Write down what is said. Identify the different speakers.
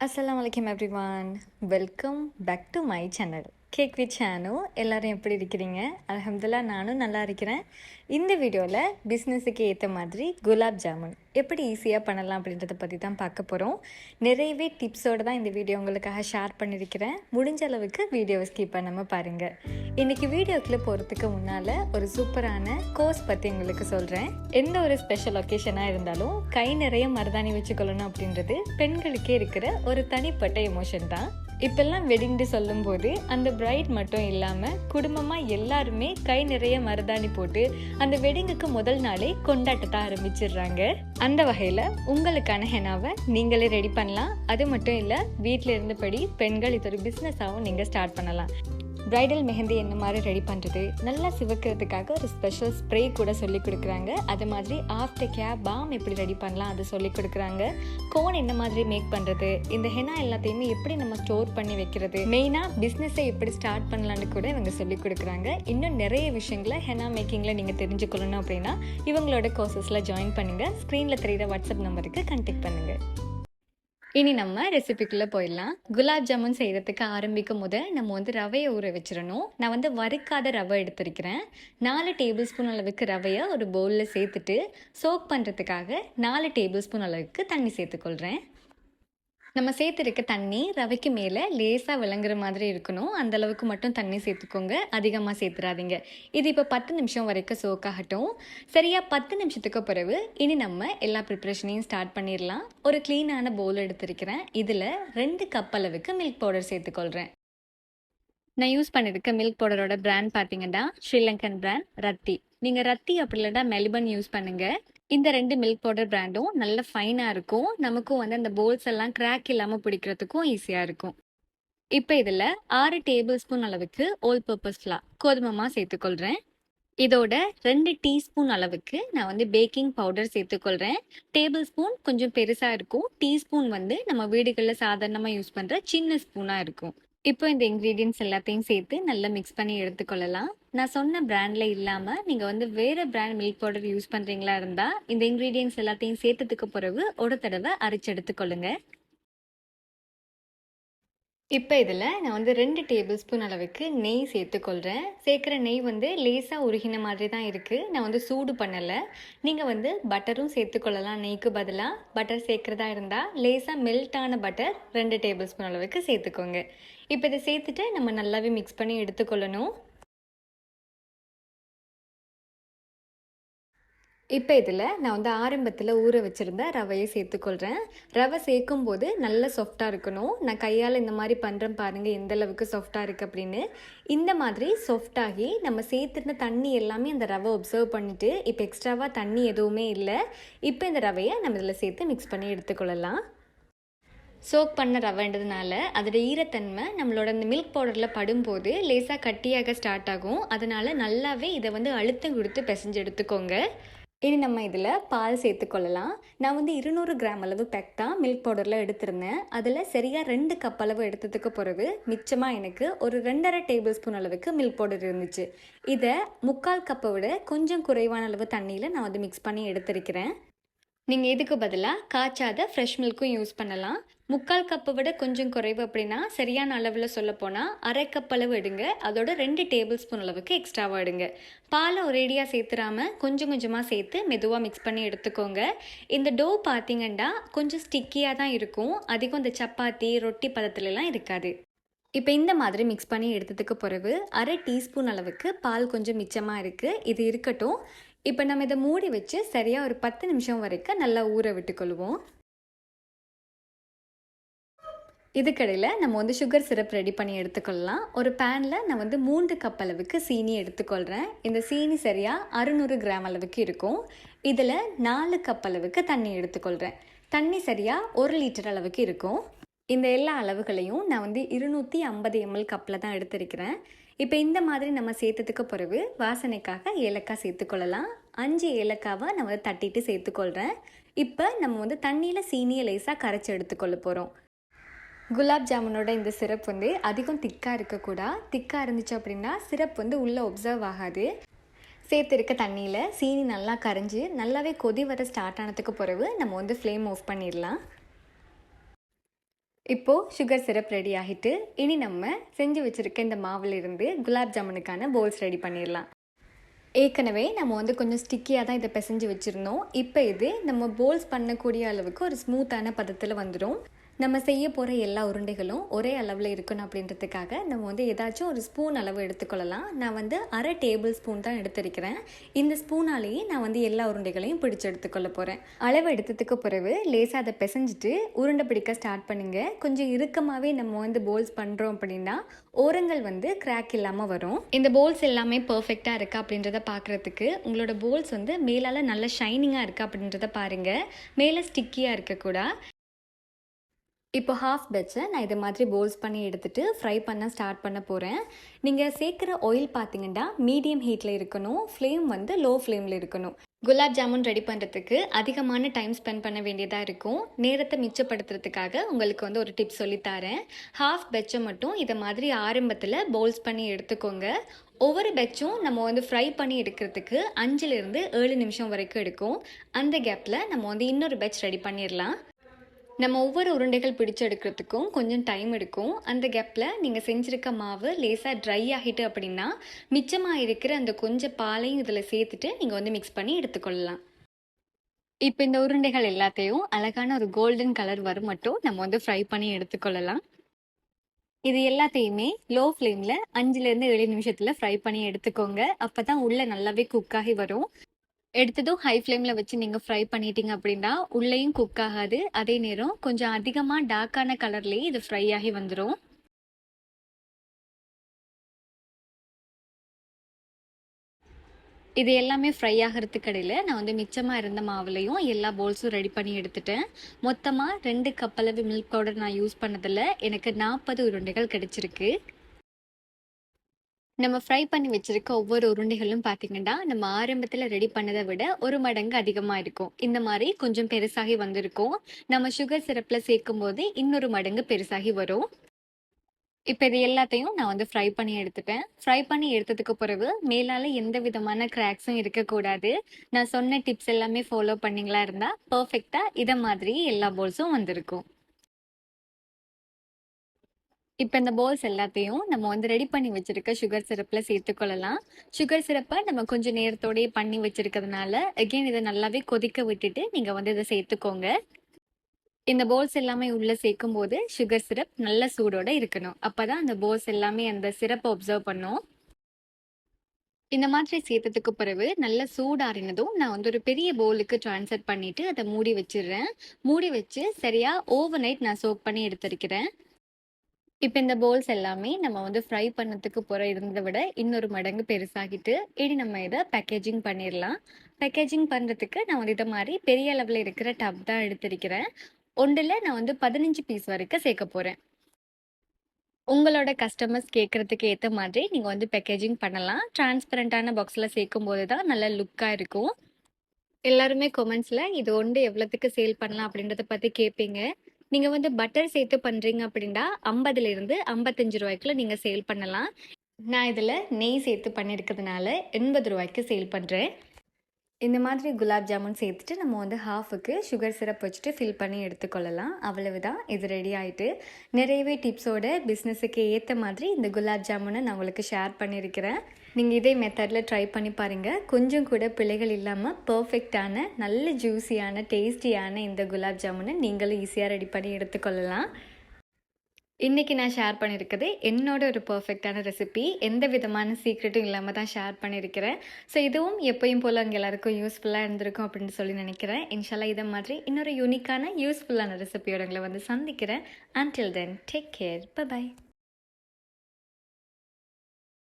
Speaker 1: அஸ்ஸலாமுலகம் everyone welcome back to my channel cake with Chenu எல்லோரும் எப்படி இருக்கிறீங்க? அலமதுல்லா நானும் நல்லா இருக்கிறேன். இந்த வீடியோவில் பிஸ்னஸுக்கு ஏற்ற மாதிரி குலாப் ஜாமுன். எப்படி ஈஸியாக பண்ணலாம் அப்படின்றத பற்றி தான் பார்க்க போகிறோம் நிறையவே டிப்ஸோடு தான் இந்த வீடியோ உங்களுக்காக ஷேர் பண்ணியிருக்கிறேன். முடிஞ்ச அளவுக்கு வீடியோவை ஸ்கிப் பண்ணாமல் பாருங்கள் இன்றைக்கி வீடியோக்குள்ளே போகிறதுக்கு முன்னால் ஒரு சூப்பரான கோர்ஸ் பற்றி உங்களுக்கு சொல்கிறேன் எந்த ஒரு ஸ்பெஷல் ஒகேஷனாக இருந்தாலும் கை நிறைய மருதாணி வச்சுக்கொள்ளணும் அப்படின்றது பெண்களுக்கே இருக்கிற ஒரு தனிப்பட்ட எமோஷன் தான். இப்பெல்லாம் வெட்டிங்னு சொல்லும்போது அந்த பிரைட் மட்டும் இல்லாமல் குடும்பமாக எல்லாருமே கை நிறைய மருதாணி போட்டு அந்த வெட்டிங்குக்கு முதல் நாளே கொண்டாட்டத்தை ஆரம்பிச்சிடுறாங்க. அந்த வகையில் உங்களுக்கான ஹெனாவை நீங்களே ரெடி பண்ணலாம். அது மட்டும் இல்லை வீட்டில் இருந்தபடி பெண்கள் இது ஒரு பிஸ்னஸாகவும் நீங்கள் ஸ்டார்ட் பண்ணலாம். பிரைடல் மெஹந்தி என்ன மாதிரி ரெடி பண்ணுறது நல்லா சிவக்கிறதுக்காக ஒரு ஸ்பெஷல் ஸ்ப்ரே கூட சொல்லி கொடுக்குறாங்க. அது மாதிரி ஆஃப்டர் கேப் பாம் எப்படி ரெடி பண்ணலாம் அது சொல்லி கொடுக்குறாங்க. கோன் என்ன மாதிரி மேக் பண்ணுறது இந்த ஹெனா எல்லாத்தையுமே எப்படி நம்ம ஸ்டோர் பண்ணி வைக்கிறது? மெயினாக பிஸ்னஸை எப்படி ஸ்டார்ட் பண்ணலான்னு கூட இவங்க சொல்லி கொடுக்குறாங்க. இன்னும் நிறைய விஷயங்களை ஹெனா மேக்கிங்கில் நீங்கள் தெரிஞ்சுக்கொள்ளணும் அப்படின்னா இவங்களோட கோர்சஸில் ஜாயின் பண்ணுங்கள் ஸ்க்ரீனில் தெரியுற வாட்ஸ்அப் நம்பருக்கு கான்டாக்ட் பண்ணுங்கள் இனி நம்ம ரெசிபிக்குள்ளே போயிடலாம். குலாப் ஜாமுன் செய்கிறதுக்கு ஆரம்பிக்கும் போது நம்ம வந்து ரவையை ஊற வச்சிடணும். நான் வந்து வறுக்காத ரவை எடுத்திருக்கிறேன். நாலு டேபிள் ஸ்பூன் அளவுக்கு ரவையை ஒரு பவுலில் சேர்த்துட்டு சோக் பண்ணுறதுக்காக நாலு டேபிள் ஸ்பூன் அளவுக்கு தண்ணி சேர்த்துக்கொள்கிறேன் நம்ம சேர்த்துருக்க தண்ணி ரவைக்கு மேலே லேசாக விளங்குற மாதிரி இருக்கணும். அந்த அளவுக்கு மட்டும் தண்ணி சேர்த்துக்கோங்க. அதிகமாக சேர்த்துறாதீங்க. இது இப்போ பத்து நிமிஷம் வரைக்கும் சோக்காகட்டும் சரியாக பத்து நிமிஷத்துக்கு பிறகு இனி நம்ம எல்லா ப்ரிப்ரேஷனையும் ஸ்டார்ட் பண்ணிடலாம். ஒரு க்ளீனான பவுல் எடுத்திருக்கிறேன். இதில் ரெண்டு கப் அளவுக்கு மில்க் பவுடர் சேர்த்துக்கொள்கிறேன் நான் யூஸ் பண்ணியிருக்க மில்க் பவுடரோட பிராண்ட் பார்த்தீங்கன்னா ஸ்ரீலங்கன் பிராண்ட் ரத்தி. நீங்கள் ரத்தி அப்படி இல்லைன்னா மெலிபன் யூஸ் பண்ணுங்கள் இந்த ரெண்டு மில்க் பவுடர் பிராண்டும் நல்ல ஃபைனாக இருக்கும். நமக்கும் வந்து அந்த போல்ஸ் எல்லாம் கிராக் இல்லாமல் பிடிக்கிறதுக்கும் ஈஸியாக இருக்கும். இப்போ இதில் ஆறு டேபிள் ஸ்பூன் அளவுக்கு ஓல் பர்பஸ் ஃப்ளா கோதுமமாக சேர்த்துக்கொள்கிறேன் இதோட ரெண்டு டீஸ்பூன் அளவுக்கு நான் வந்து பேக்கிங் பவுடர் சேர்த்துக்கொள்கிறேன் டேபிள் ஸ்பூன் கொஞ்சம் பெருசாக இருக்கும். டீஸ்பூன் வந்து நம்ம வீடுகளில் சாதாரணமாக யூஸ் பண்ணுற சின்ன ஸ்பூனாக இருக்கும். இப்போ இந்த இன்க்ரீடியன்ஸ் எல்லாத்தையும் சேர்த்து நல்லா மிக்ஸ் பண்ணி எடுத்துக்கொள்ளலாம். நான் சொன்ன பிராண்டில் இல்லாமல் நீங்கள் வந்து வேறு பிராண்ட் மில்க் பவுடர் யூஸ் பண்ணுறீங்களா இருந்தால் இந்த இன்க்ரீடியன்ஸ் எல்லாத்தையும் சேர்த்ததுக்கு பிறகு ஒரு தடவை அரைச்சு எடுத்துக்கொள்ளுங்க. இப்போ இதில் நான் வந்து ரெண்டு டேபிள் ஸ்பூன் அளவுக்கு நெய் சேர்த்துக்கொள்கிறேன் சேர்க்குற நெய் வந்து லேசாக உருகின மாதிரி தான் இருக்குது நான் வந்து சூடு பண்ணலை. நீங்கள் வந்து பட்டரும் சேர்த்துக்கொள்ளலாம். நெய்க்கு பதிலாக பட்டர் சேர்க்குறதா இருந்தால் லேசாக மெல்ட்டான பட்டர் ரெண்டு டேபிள் ஸ்பூன் அளவுக்கு சேர்த்துக்கோங்க. இப்போ இதை சேர்த்துட்டு நம்ம நல்லாவே மிக்ஸ் பண்ணி எடுத்துக்கொள்ளணும். இப்போ இதில் நான் வந்து ஆரம்பத்தில் ஊற வச்சுருந்த ரவையை சேர்த்துக்கொள்கிறேன் ரவை சேர்க்கும் போது நல்ல சாஃப்டாக இருக்கணும். நான் கையால் இந்த மாதிரி பண்ணுறேன் பாருங்கள் எந்த அளவுக்கு சாஃப்டாக இருக்குது அப்படின்னு. இந்த மாதிரி சாஃப்டாகி நம்ம சேர்த்துருந்த தண்ணி எல்லாமே அந்த ரவை ஒப்சர்வ் பண்ணிவிட்டு இப்போ எக்ஸ்ட்ராவாக தண்ணி எதுவுமே இல்லை. இப்போ இந்த ரவையை நம்ம இதில் சேர்த்து மிக்ஸ் பண்ணி எடுத்துக்கொள்ளலாம். சோக் பண்ண ரவைன்றதுனால அதோட ஈரத்தன்மை நம்மளோட இந்த மில்க் பவுடரில் படும்போது லேசாக கட்டியாக ஸ்டார்ட் ஆகும். அதனால் நல்லாவே இதை வந்து அழுத்தம் கொடுத்து பிசைஞ்சு எடுத்துக்கோங்க. இனி நம்ம இதில் பால் சேர்த்துக்கொள்ளலாம் நான் வந்து இருநூறு கிராம் அளவு பெக்டா மில்க் பவுடரில் எடுத்திருந்தேன். அதில் சரியாக ரெண்டு கப் அளவு எடுத்ததுக்கு பிறகு மிச்சமாக எனக்கு ஒரு ரெண்டரை டேபிள் ஸ்பூன் அளவுக்கு மில்க் பவுடர் இருந்துச்சு. இதை முக்கால் கப்பை விட கொஞ்சம் குறைவான அளவு தண்ணியில் நான் வந்து மிக்ஸ் பண்ணி எடுத்திருக்கிறேன். நீங்கள் இதுக்கு பதிலாக காய்ச்சாத ஃப்ரெஷ் மில்க்கும் யூஸ் பண்ணலாம். முக்கால் கப்பை விட கொஞ்சம் குறைவு அப்படின்னா சரியான அளவில் சொல்ல போனால் அரை கப் அளவு எடுங்க. அதோட ரெண்டு டேபிள் ஸ்பூன் அளவுக்கு எக்ஸ்ட்ராவாக எடுங்க. பாலை ஒரேடியாக சேர்த்துறாம கொஞ்சம் கொஞ்சமாக சேர்த்து மெதுவாக மிக்ஸ் பண்ணி எடுத்துக்கோங்க. இந்த டோ பார்த்தீங்கன்னா கொஞ்சம் ஸ்டிக்கியாக தான் இருக்கும். அதிகம் இந்த சப்பாத்தி ரொட்டி பதத்துலலாம் இருக்காது. இப்போ இந்த மாதிரி மிக்ஸ் பண்ணி எடுத்ததுக்கு பிறகு அரை டீஸ்பூன் அளவுக்கு பால் கொஞ்சம் மிச்சமாக இருக்குது இது இருக்கட்டும். இப்போ நம்ம இதை மூடி வச்சு சரியாக ஒரு பத்து நிமிஷம் வரைக்கும் நல்லா ஊற விட்டுக்கொள்வோம். இதுக்கடையில் நம்ம வந்து சுகர் சிரப் ரெடி பண்ணி எடுத்துக்கொள்ளலாம். ஒரு பேனில் நான் வந்து மூன்று கப் அளவுக்கு சீனி எடுத்துக்கொள்கிறேன் இந்த சீனி சரியாக அறுநூறு கிராம் அளவுக்கு இருக்கும். இதில் நாலு கப் அளவுக்கு தண்ணி எடுத்துக்கொள்கிறேன் தண்ணி சரியாக ஒரு லிட்டர் அளவுக்கு இருக்கும். இந்த எல்லா அளவுகளையும் நான் வந்து இருநூற்றி ஐம்பது எம்எல் கப்பில் தான் எடுத்திருக்கிறேன். இப்போ இந்த மாதிரி நம்ம சேர்த்ததுக்கு பிறகு வாசனைக்காக ஏலக்காய் சேர்த்துக்கொள்ளலாம். அஞ்சு ஏலக்காவை நான் வந்து தட்டிட்டு சேர்த்துக்கொள்கிறேன் இப்போ நம்ம வந்து தண்ணியில் சீனியை லேசாக கரைச்சி எடுத்துக்கொள்ள போகிறோம் குலாப் ஜாமுனோட இந்த சிரப் வந்து அதிகம் திக்காக இருக்கக்கூடாது திக்காக இருந்துச்சு அப்படின்னா சிரப் வந்து உள்ளே ஒப்சர்வ் ஆகாது. சேர்த்துருக்க தண்ணியில் சீனி நல்லா கரைஞ்சி நல்லாவே கொதி வர ஸ்டார்ட் ஆனதுக்கு பிறகு நம்ம வந்து ஃப்ளேம் ஆஃப் பண்ணிடலாம். இப்போது சுகர் சிரப் ரெடி ஆகிட்டு இனி நம்ம செஞ்சு வச்சுருக்க இந்த மாவிலிருந்து குலாப் ஜாமுனுக்கான போல்ஸ் ரெடி பண்ணிடலாம். ஏற்கனவே நம்ம வந்து கொஞ்சம் ஸ்டிக்கியாக தான் இதை பிசைஞ்சு வச்சுருந்தோம். இப்போ இது நம்ம போல்ஸ் பண்ணக்கூடிய அளவுக்கு ஒரு ஸ்மூத்தான பதத்தில் வந்துடும் நம்ம செய்ய போகிற எல்லா உருண்டைகளும் ஒரே அளவில் இருக்கணும் அப்படின்றதுக்காக நம்ம வந்து ஏதாச்சும் ஒரு ஸ்பூன் அளவு எடுத்துக்கொள்ளலாம். நான் வந்து அரை டேபிள் ஸ்பூன் தான் எடுத்திருக்கிறேன். இந்த ஸ்பூனாலேயே நான் வந்து எல்லா உருண்டைகளையும் பிடிச்சி எடுத்துக்கொள்ள போகிறேன் அளவு எடுத்ததுக்கு பிறகு லேசாக அதை பிசைஞ்சிட்டு உருண்டை பிடிக்க ஸ்டார்ட் பண்ணுங்கள் கொஞ்சம் இறுக்கமாகவே நம்ம வந்து போல்ஸ் பண்ணுறோம் அப்படின்னா ஓரங்கள் வந்து கிராக் இல்லாமல் வரும். இந்த போல்ஸ் எல்லாமே பர்ஃபெக்டாக இருக்கா அப்படின்றத பார்க்குறதுக்கு உங்களோட போல்ஸ் வந்து மேலால் நல்ல ஷைனிங்காக இருக்கா அப்படின்றத பாருங்கள் மேலே ஸ்டிக்கியாக இருக்கக்கூடா. இப்போ ஹாஃப் பெச்சை நான் இதை மாதிரி போல்ஸ் பண்ணி எடுத்துகிட்டு ஃப்ரை பண்ண ஸ்டார்ட் பண்ண போகிறேன் நீங்கள் சேர்க்குற ஆயில் பார்த்தீங்கன்னா மீடியம் ஹீட்டில் இருக்கணும். ஃப்ளேம் வந்து லோ ஃப்ளேமில் இருக்கணும். குலாப் ஜாமுன் ரெடி பண்ணுறதுக்கு அதிகமான டைம் ஸ்பெண்ட் பண்ண வேண்டியதாக இருக்கும். நேரத்தை மிச்சப்படுத்துறதுக்காக உங்களுக்கு வந்து ஒரு டிப் சொல்லித்தரேன் ஹாஃப் பெச்சை மட்டும் இதை மாதிரி ஆரம்பத்தில் போல்ஸ் பண்ணி எடுத்துக்கோங்க. ஒவ்வொரு பெச்சும் நம்ம வந்து ஃப்ரை பண்ணி எடுக்கிறதுக்கு அஞ்சுலேருந்து ஏழு நிமிஷம் வரைக்கும் எடுக்கும். அந்த கேப்பில் நம்ம வந்து இன்னொரு பெச் ரெடி பண்ணிடலாம். நம்ம ஒவ்வொரு உருண்டைகள் பிடிச்சு எடுக்கிறதுக்கும் கொஞ்சம் டைம் எடுக்கும். அந்த கேப்பில் நீங்கள் செஞ்சுருக்க மாவு லேசாக ட்ரை ஆகிட்டு அப்படின்னா மிச்சமாக இருக்கிற அந்த கொஞ்சம் பாலையும் இதில் சேர்த்துட்டு நீங்கள் வந்து மிக்ஸ் பண்ணி எடுத்துக்கொள்ளலாம். இப்போ இந்த உருண்டைகள் எல்லாத்தையும் அழகான ஒரு கோல்டன் கலர் வரும் மட்டும் நம்ம வந்து ஃப்ரை பண்ணி எடுத்துக்கொள்ளலாம். இது எல்லாத்தையுமே லோ ஃப்ளேமில் அஞ்சுலேருந்து ஏழு நிமிஷத்தில் ஃப்ரை பண்ணி எடுத்துக்கோங்க. அப்போ தான் உள்ளே நல்லாவே குக் ஆகி வரும். எடுத்ததும் ஹை ஃப்ளேமில் வச்சு நீங்கள் ஃப்ரை பண்ணிட்டீங்க அப்படின்னா உள்ளேயும் குக் ஆகாது. அதே நேரம் கொஞ்சம் அதிகமாக டார்க்கான கலர்லேயே இது ஃப்ரை ஆகி வந்துடும் இது எல்லாமே ஃப்ரை ஆகிறதுக்கு இடையில் நான் வந்து மிச்சமாக இருந்த மாவுலையும் எல்லா போல்ஸும் ரெடி பண்ணி எடுத்துட்டேன். மொத்தமாக ரெண்டு கப்பளவு மில்க் பவுடர் நான் யூஸ் பண்ணதில் எனக்கு நாற்பது உருண்டைகள் கிடச்சிருக்கு. நம்ம ஃப்ரை பண்ணி வச்சிருக்க ஒவ்வொரு உருண்டைகளும் பார்த்தீங்கன்னா நம்ம ஆரம்பத்தில் ரெடி பண்ணதை விட ஒரு மடங்கு அதிகமாக இருக்கும். இந்த மாதிரி கொஞ்சம் பெருசாகி வந்திருக்கும். நம்ம சுகர் சிரப்பில் சேர்க்கும் போது இன்னொரு மடங்கு பெருசாகி வரும். இப்போ இது எல்லாத்தையும் நான் வந்து ஃப்ரை பண்ணி எடுத்துட்டேன். ஃப்ரை பண்ணி எடுத்ததுக்கு பிறகு மேலால் எந்த விதமான கிராக்ஸும் இருக்கக்கூடாது நான் சொன்ன டிப்ஸ் எல்லாமே ஃபாலோ பண்ணிங்களா இருந்தால் பர்ஃபெக்டாக இதை மாதிரி எல்லா போல்ஸும் வந்திருக்கும். இப்போ இந்த போல்ஸ் எல்லாத்தையும் நம்ம வந்து ரெடி பண்ணி வச்சிருக்க சுகர் சிரப்பில் சேர்த்துக்கொள்ளலாம். சுகர் சிரப்பை நம்ம கொஞ்சம் நேரத்தோடய பண்ணி வச்சிருக்கிறதுனால அகெயின் இதை நல்லாவே கொதிக்க விட்டுட்டு நீங்கள் வந்து இதை சேர்த்துக்கோங்க. இந்த போல்ஸ் எல்லாமே உள்ளே சேர்க்கும் போது சுகர் சிரப் நல்ல சூடோட இருக்கணும். அப்போ தான் அந்த போல்ஸ் எல்லாமே அந்த சிரப்பை ஒப்சர்வ் பண்ணும். இந்த மாதிரி சேர்த்ததுக்கு பிறகு நல்ல சூடாறினதும் நான் வந்து ஒரு பெரிய பவுலுக்கு ட்ரான்ஸ்ஃபர் பண்ணிட்டு அதை மூடி வச்சிடுறேன். மூடி வச்சு சரியாக ஓவர் நைட் நான் சோக் பண்ணி எடுத்திருக்கிறேன். இப்போ இந்த போல்ஸ் எல்லாமே நம்ம வந்து ஃப்ரை பண்ணதுக்கு போகிற இருந்ததை விட இன்னொரு மடங்கு பெருசாகிட்டு இனி நம்ம இதை பேக்கேஜிங் பண்ணிடலாம். பேக்கேஜிங் பண்ணுறதுக்கு நான் வந்து இதை மாதிரி பெரிய அளவில் இருக்கிற டப் தான் எடுத்திருக்கிறேன். ஒன்றில் நான் வந்து பதினஞ்சு பீஸ் வரைக்கும் சேர்க்க போகிறேன் உங்களோட கஸ்டமர்ஸ் கேட்குறதுக்கு ஏற்ற மாதிரி நீங்கள் வந்து பேக்கேஜிங் பண்ணலாம். டிரான்ஸ்பரண்ட்டான பாக்ஸில் சேர்க்கும் போது தான் நல்ல லுக்காக இருக்கும். எல்லாருமே கொமெண்ட்ஸில் இது ஒன்று எவ்வளோத்துக்கு சேல் பண்ணலாம்? அப்படின்றத பற்றி கேட்பீங்க. நீங்கள் வந்து பட்டர் சேர்த்து பண்ணுறீங்க அப்படின்னா ஐம்பதுலேருந்து ஐம்பத்தஞ்சு ரூபாய்க்குள்ள நீங்கள் சேல் பண்ணலாம். நான் இதில் நெய் சேர்த்து பண்ணியிருக்கிறதுனால எண்பது ரூபாய்க்கு சேல் பண்ணுறேன் இந்த மாதிரி குலாப் ஜாமுன் சேர்த்துட்டு நம்ம வந்து ஹாஃபுக்கு சுகர் சிரப் வச்சுட்டு ஃபில் பண்ணி எடுத்துக்கொள்ளலாம். அவ்வளவுதான். இது ரெடி ஆகிட்டு நிறையவே டிப்ஸோட பிஸ்னஸுக்கு ஏற்ற மாதிரி இந்த குலாப் ஜாமுனை நான் உங்களுக்கு ஷேர் பண்ணியிருக்கிறேன் நீங்கள் இதே மெத்தடில் ட்ரை பண்ணி பாருங்கள் கொஞ்சம் கூட பிள்ளைகள் இல்லாமல் பர்ஃபெக்டான நல்ல ஜூஸியான டேஸ்டியான இந்த குலாப் ஜாமுனை நீங்களும் ஈஸியாக ரெடி பண்ணி எடுத்துக்கொள்ளலாம். இன்றைக்கி நான் ஷேர் பண்ணியிருக்கிறது என்னோட ஒரு பர்ஃபெக்டான ரெசிபி எந்த விதமான சீக்ரெட்டும் இல்லாமல் தான் ஷேர் பண்ணியிருக்கிறேன். ஸோ இதுவும் எப்பயும் போல் அங்கே எல்லாருக்கும் யூஸ்ஃபுல்லாக இருந்திருக்கும் அப்படின்னு சொல்லி நினைக்கிறேன். இன்ஷால்லா இதை மாதிரி இன்னொரு யூனிக்கான யூஸ்ஃபுல்லான ரெசிபியோட உங்களை வந்து சந்திக்கிறேன். Until then take care bye